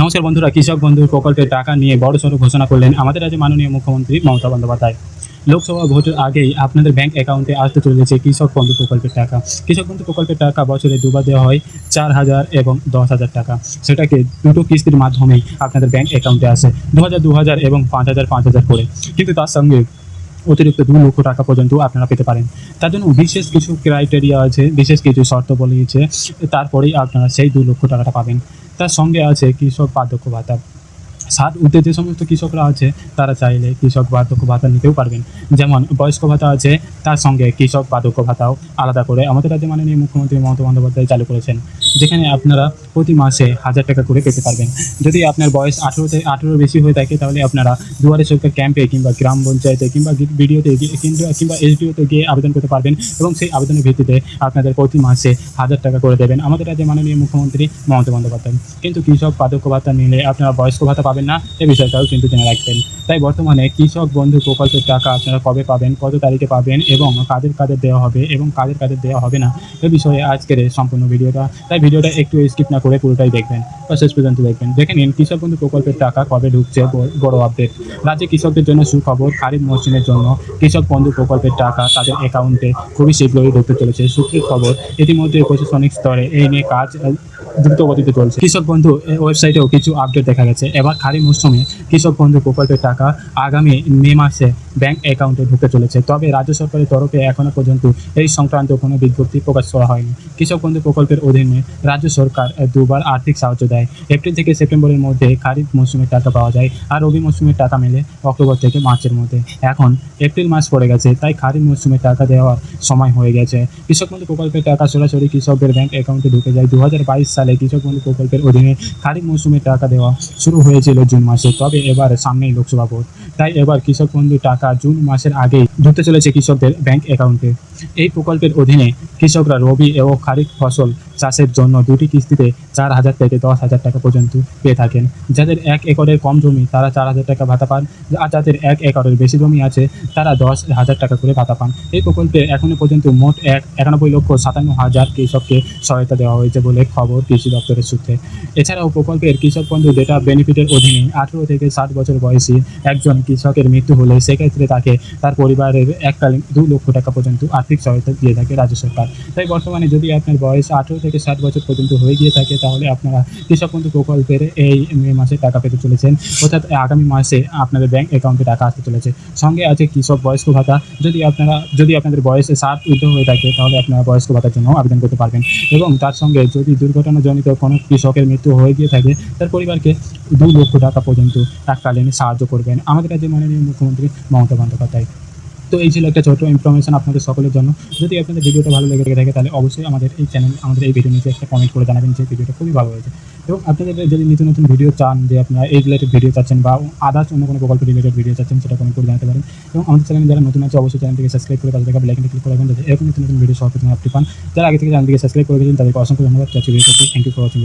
নমস্কার বন্ধুরা, কৃষক বন্ধু প্রকল্পের টাকা নিয়ে বড় সড়ো ঘোষণা করলেন আমাদের রাজ্যে মাননীয় মুখ্যমন্ত্রী মমতা বন্দ্যোপাধ্যায়। লোকসভা ভোটের আগেই আপনাদের ব্যাংক অ্যাকাউন্টে আসতে চলেছে কৃষক বন্ধু প্রকল্পের টাকা। কৃষক বন্ধু প্রকল্পের টাকা বছরে দুবার দেওয়া হয় চার হাজার এবং দশ হাজার টাকা। সেটাকে দুটো কিস্তির মাধ্যমেই আপনাদের ব্যাংক অ্যাকাউন্টে আসে দু হাজার দু হাজার এবং পাঁচ হাজার পাঁচ হাজার করে। কিন্তু তার সঙ্গে অতিরিক্ত দু লক্ষ টাকা পর্যন্ত আপনারা পেতে পারেন। তার জন্য বিশেষ কিছু ক্রাইটেরিয়া আছে, বিশেষ কিছু শর্ত বলিয়েছে তারপরেই আপনারা সেই দু লক্ষ টাকাটা পাবেন। তার সঙ্গে আছে কৃষক পার্থক্য ভাতা। ষাট ঊর্ধ্বে যে সমস্ত কৃষকরা আছে, তারা চাইলে কৃষক বার্ধক্য ভাতা নিতেও পারবেন। যেমন বয়স্ক ভাতা আছে, তার সঙ্গে কৃষক বার্ধক্য ভাতাও আলাদা করে আমাদের রাজ্যে মাননীয় মুখ্যমন্ত্রী মমতা বন্দ্যোপাধ্যায় চালু করেছেন। যেখানে আপনারা প্রতি মাসে হাজার টাকা করে পেতে পারবেন। যদি আপনার বয়স আঠেরোতে আঠেরোর বেশি হয়ে থাকে, তাহলে আপনারা দুয়ারে সরকার ক্যাম্পে কিংবা গ্রাম পঞ্চায়েতে কিংবা বিডিওতে গিয়ে কিংবা কিংবা এসডিওতে গিয়ে আবেদন করতে পারবেন এবং সেই আবেদনের ভিত্তিতে আপনাদের প্রতি মাসে হাজার টাকা করে দেবেন আমাদের রাজ্যে মাননীয় মুখ্যমন্ত্রী মমতা বন্দ্যোপাধ্যায়। কিন্তু কৃষক বার্ধক্য ভাতা নিলে আপনারা বয়স্ক ভাতা পাবেন না এই বিষয়টাও কিন্তু জেনে রাখবেন। তাই বর্তমানে কৃষক বন্ধু প্রকল্পের টাকা আপনারা কবে পাবেন, কত তারিখে পাবেন এবং কাদের কাদের দেওয়া হবে এবং কাদের কাদের দেওয়া হবে না, এ বিষয়ে আজকের সম্পূর্ণ ভিডিওটা। তাই ভিডিওটা একটু স্কিপ না করে পুরোটাই দেখবেন বা শেষ পর্যন্ত দেখবেন। দেখে নিন কৃষক বন্ধু প্রকল্পের টাকা কবে ঢুকছে বড় আপডেট রাজ্যে কৃষকদের জন্য সুখবর, খারিফ মৌসুমের জন্য কৃষক বন্ধু প্রকল্পের টাকা তাদের অ্যাকাউন্টে খুবই শীঘ্রই ঢুকতে চলেছে, সূত্রের খবর ইতিমধ্যে প্রশাসনিক স্তরে এই নিয়ে কাজ দ্রুত গতিতে চলছে। কৃষক বন্ধু ওয়েবসাইটেও কিছু আপডেট দেখা গেছে। এবার খারিফ মৌসুমে কৃষক বন্ধু প্রকল্পের টাকা আগামী মে মাসে ব্যাংক অ্যাকাউন্টে ঢুকতে চলেছে। তবে রাজ্য সরকারের তরফে এখনও পর্যন্ত এই সংক্রান্ত কোনো বিজ্ঞপ্তি প্রকাশ করা হয়নি। কৃষক বন্ধু প্রকল্পের অধীনে রাজ্য সরকার দুবার আর্থিক সাহায্য দেয়। এপ্রিল থেকে সেপ্টেম্বরের মধ্যে খারিফ মৌসুমের টাকা পাওয়া যায় আর রবি মৌসুমের টাকা মেলে অক্টোবর থেকে মার্চের মধ্যে। এখন এপ্রিল মাস পড়ে গেছে, তাই খারিফ মৌসুমের টাকা দেওয়ার সময় হয়ে গেছে। কৃষক বন্ধু প্রকল্পের টাকা সরাসরি কৃষকদের ব্যাংক অ্যাকাউন্টে ঢুকে যায়। দু হাজার বাইশ সালে কৃষক বন্ধু প্রকল্পের অধীনে খারিফ মৌসুমের টাকা দেওয়া শুরু হয়েছিল। জুন মাসে, তবে এবার সামনেই লোকসভা ভোট। তাই এবার কৃষক বন্ধু টাকা জুন মাসের আগেই ঢুকতে চলেছে কৃষকদের ব্যাংক অ্যাকাউন্টে। এই প্রকল্পের অধীনে কৃষকরা রবি এবং খারিফ ফসল চাষের জন্য দুটি কিস্তিতে চার হাজার থেকে দশ হাজার টাকা পর্যন্ত পেয়ে থাকেন। যাদের এক একরের কম জমি, তারা চার হাজার টাকা ভাতা পান। আর যাদের এক একরের বেশি জমি আছে, তারা দশ হাজার টাকা করে ভাতা পান। এই প্রকল্পে এখনও পর্যন্ত মোট এক একানব্বই লক্ষ সাতান্ন হাজার কৃষককে সহায়তা দেওয়া হয়েছে বলে খবর কৃষি দপ্তরের সূত্রে। এছাড়াও প্রকল্পের কৃষক বন্ধু ডেটা বেনিফিটের অধীনে আঠেরো থেকে ষাট বছর বয়সী একজন কৃষকের মৃত্যু হলে সেক্ষেত্রে তাকে তার পরিবারের এককালীন দু লক্ষ টাকা পর্যন্ত আর্থিক সহায়তা দিয়ে থাকে রাজ্য সরকার। তাই বর্তমানে যদি আপনার বয়স আঠেরো থেকে ষাট বছর পর্যন্ত হয়ে গিয়ে থাকে, তাহলে আপনারা কৃষক বন্ধু প্রকল্পের এই মে মাসে টাকা পেতে চলেছেন। অর্থাৎ আগামী মাসে আপনাদের ব্যাংক অ্যাকাউন্টে টাকা আসতে চলেছে। সঙ্গে আছে কৃষক বয়স্ক ভাতা। যদি আপনারা, যদি আপনাদের বয়সে ষাট ঊর্ধ্ব হয়ে থাকে, তাহলে আপনারা বয়স্ক ভাতার জন্য আবেদন করতে পারবেন। এবং তার সঙ্গে যদি দুর্ঘটনাজনিত কোনো কৃষকের মৃত্যু হয়ে গিয়ে থাকে, তার পরিবারকে দু লক্ষ টাকা পর্যন্ত এককালীন সাহায্য করবেন। আমাদের রাজ্যের মাননীয় মুখ্যমন্ত্রী মমতা বন্দ্যোপাধ্যায়। তো এই ছিল একটা ছোটো ইনফরমেশন আপনাদের সকলের জন্য। যদি আপনাদের ভিডিওটা ভালো লেগে থাকে, তাহলে অবশ্যই আমাদের এই চ্যানেল আমাদের এই ভিডিও নিচে একটা কমেন্ট করে জানাবেন যে ভিডিওটা খুবই ভালো হয়েছে। এবং আপনাদের যদি নতুন নতুন ভিডিও চান, যে আপনারা এই রিলেটেড ভিডিও চাচ্ছেন বা আদার্স অন্য কোনো প্রকল্প রিলেটেড ভিডিও চাচ্ছেন, সেটা কমেন্ট করে জানাতে পারেন। এবং আমাদের চ্যানেল যারা নতুন আছে, অবশ্যই চ্যানেলটিকে সাবস্ক্রাইব করে থাকা বেলাইকনটি ক্লিক করে রাখবেন, যাতে এরকম নতুন নতুন ভিডিও সহজে আপনি পান। যারা আগে থেকে চ্যানেলটিকে সাবস্ক্রাইব করে দিয়েছেন তাদেরকে অসংখ্য ধন্যবাদ। Thank you for watching